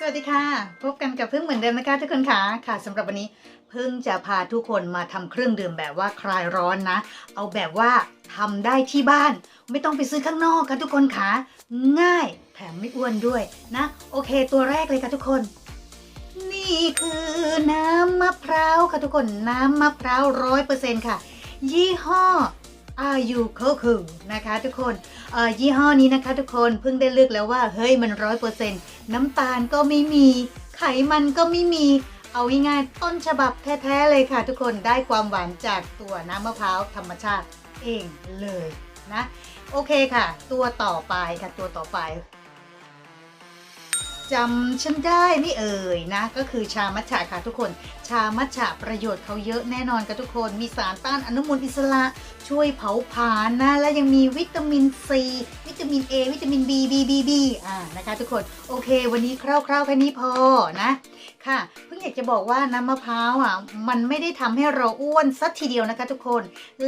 สวัสดีค่ะ พบกันกับพึ่งเหมือนเดิมนะคะทุกคนค่ะค่ะสำหรับวันนี้พึ่งจะพาทุกคนมาทำเครื่องดื่มแบบว่าคลายร้อนนะ เอาแบบว่าทำได้ที่บ้าน ไม่ต้องไปซื้อข้างนอกค่ะทุกคนค่ะง่ายแถมไม่อ้วนด้วยนะ โอเคตัวแรกเลยค่ะทุกคน นี่คือน้ำมะพร้าวค่ะทุกคนน้ำมะพร้าวร้อยเปอร์เซ็นต์ค่ะ ยี่ห้อ อายุโคคุงนะคะทุกคนยี่ห้อนี้นะคะทุกคนเพิ่งได้เลือกแล้วว่า เฮ้ยมันร้อยเปอร์เซ็นต์น้ำตาลก็ไม่มี ไขมันก็ไม่มี เอาง่ายๆต้นฉบับแท้ๆเลยค่ะ ทุกคนได้ความหวานจากตัวน้ำมะพร้าวธรรมชาติเองเลยนะ โอเคค่ะ ตัวต่อไปค่ะตัวต่อไป จำฉันได้ไม่เอ่ยนะ ก็คือชามัทฉะค่ะทุกคน ชามัทฉะประโยชน์เขาเยอะแน่นอนค่ะทุกคน มีสารต้านอนุมูลอิสระช่วยเผาผลาญนะและยังมีวิตามินซีวิตามิน A วิตามิน B B B B อ่านะคะทุกคนโอเค วันนี้คร่าวๆแค่นี้พอนะค่ะเพิ่งอยากจะบอกว่าน้ำมะพร้าวอะมันไม่ได้ทำให้เราอ้วนสักทีเดียวนะคะทุกคน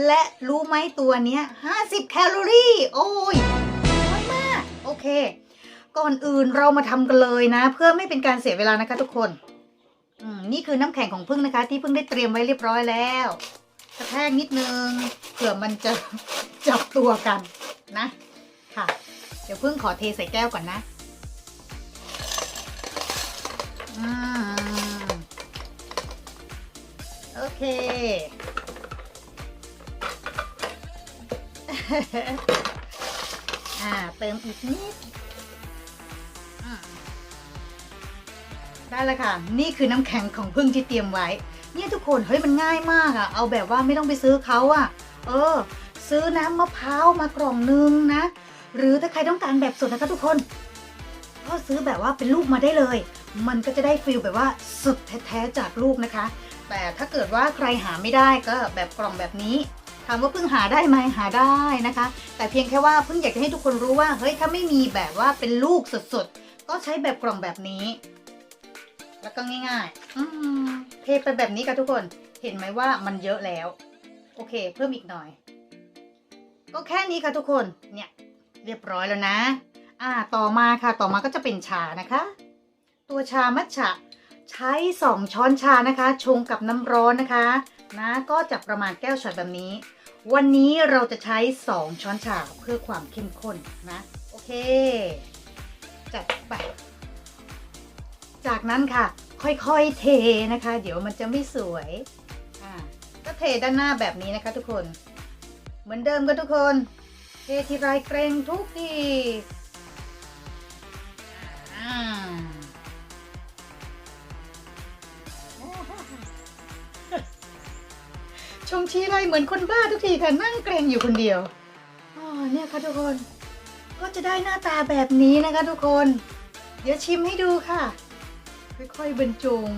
และรู้ไหมตัวเนี้ย 50 แคลอรี่ โอ้ยน้อยมาก โอเค ก่อนอื่นเรามาทำกันเลยนะ เพื่อไม่เป็นการเสียเวลานะคะทุกคนอืมนี่คือน้ำแข็งของพึ่งนะคะ ที่พึ่งได้เตรียมไว้เรียบร้อยแล้วกระแทกนิดนึงเผื่อมันจะจับตัวกันนะ ค่ะ เดี๋ยวพึ่งขอเทใส่แก้วก่อนนะอโอเค อ่า เติมอีกนิด ได้แล้วค่ะ นี่คือน้ำแข็งของพึ่งที่เตรียมไว้ เนี่ยทุกคนเฮ้ยมันง่ายมากอะเอาแบบว่าไม่ต้องไปซื้อเขาอะเออ ซื้อน้ำมะพร้าวมากล่องนึงนะ หรือถ้าใครต้องการแบบสดนะคะทุกคนก็ซื้อแบบว่าเป็นลูกมาได้เลย มันก็จะได้ฟิลแบบว่าสดแท้ๆจากลูกนะคะ แต่ถ้าเกิดว่าใครหาไม่ได้ก็แบบกล่องแบบนี้ถามว่าเพิ่งหาได้ไหมหาได้นะคะ แต่เพียงแค่ว่าเพิ่งอยากจะให้ทุกคนรู้ว่าเฮ้ยถ้าไม่มีแบบว่าเป็นลูกสดๆก็ใช้แบบกล่องแบบนี้ แล้วก็ง่ายๆ อืมเทไปแบบนี้ค่ะทุกคน เห็นไหมว่ามันเยอะแล้ว โอเค เพิ่มอีกหน่อย ก็แค่นี้ค่ะทุกคน เนี่ย เรียบร้อยแล้วนะ อ่า ต่อมาค่ะ ต่อมาก็จะเป็นชานะคะ ตัวชามัทฉะใช้2ช้อนชานะคะ ชงกับน้ำร้อนนะคะ นะก็จะประมาณแก้วช็อตแบบนี้ วันนี้เราจะใช้2ช้อนชาเพื่อความเข้มข้นนะ โอเค จัดไป จากนั้นค่ะ ค่อยๆเทนะคะ เดี๋ยวมันจะไม่สวยอ่าก็เทด้านหน้าแบบนี้นะคะ ทุกคน เหมือนเดิมก็ทุกคน เททีไรเกรงทุกทีอ่าชงชีไรเหมือนคนบ้าทุกทีค่ะนั่งเกรงอยู่คนเดียวอ๋อเนี่ยค่ะทุกคน ก็จะได้หน้าตาแบบนี้นะคะทุกคน เดี๋ยวชิมให้ดูค่ะ ค่อยๆบรรจง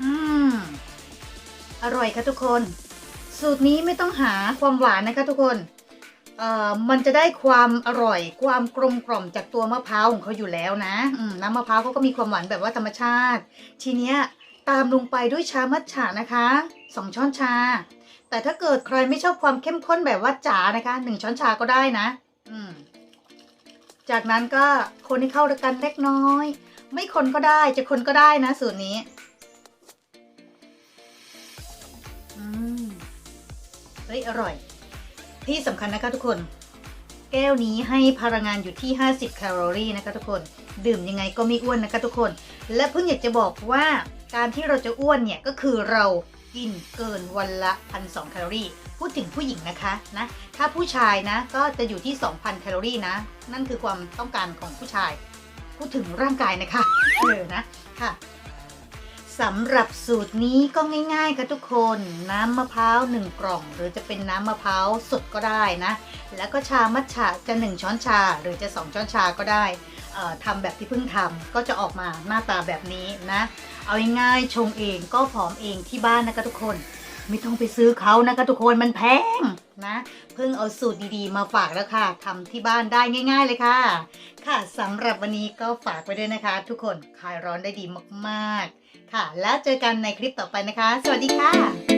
อืม อร่อยค่ะทุกคน สูตรนี้ไม่ต้องหาความหวานนะคะทุกคนเอ่อมันจะได้ความอร่อย ความกลมกล่อมจากตัวมะพร้าวของเขาอยู่แล้วนะอืมน้ำมะพร้าวเขาก็มีความหวานแบบว่าธรรมชาติ ทีเนี้ยตามลงไปด้วยชามัทฉะนะคะสองช้อนชา แต่ถ้าเกิดใครไม่ชอบความเข้มข้นแบบว่าจ๋านะคะหนึ่งช้อนชาก็ได้นะ อืม จากนั้นก็คนให้เข้ากันเล็กน้อย ไม่คนก็ได้จะคนก็ได้นะสูตรนี้เฮ้ยอร่อย ที่สำคัญนะคะทุกคน แก้วนี้ให้พลังงานอยู่ที่ 50 แคลอรี่นะคะทุกคน ดื่มยังไงก็ไม่อ้วนนะคะทุกคน และเพิ่งอยากจะบอกว่าการที่เราจะอ้วนเนี่ยก็คือเรา กินเกินวันละ 1,200 แคลอรี่ พูดถึงผู้หญิงนะคะนะถ้าผู้ชายนะก็จะอยู่ที่ 2,000 แคลอรี่นะ นั่นคือความต้องการของผู้ชาย พูดถึงร่างกายนะคะเออนะค่ะสำหรับสูตรนี้ก็ง่ายๆค่ะทุกคนน้ำมะพร้าว 1 กล่อง หรือจะเป็นน้ำมะพร้าวสดก็ได้นะ แล้วก็ชามัทฉะจะ 1 ช้อนชาหรือจะ 2 ช้อนชาก็ได้ ทำแบบที่เพิ่งทำก็จะออกมาหน้าตาแบบนี้นะ เอาง่ายๆชงเองก็ผอมเองที่บ้านนะคะทุกคน ไม่ต้องไปซื้อเขานะคะทุกคนมันแพงนะเพิ่งเอาสูตรดีๆ มาฝากแล้วค่ะทำที่บ้านได้ง่าย ๆ เลยค่ะ ค่ะสำหรับวันนี้ก็ฝากไว้ด้วยนะคะ ทุกคนคลายร้อนได้ดีมากๆ ค่ะ แล้วเจอกันในคลิปต่อไปนะคะ สวัสดีค่ะ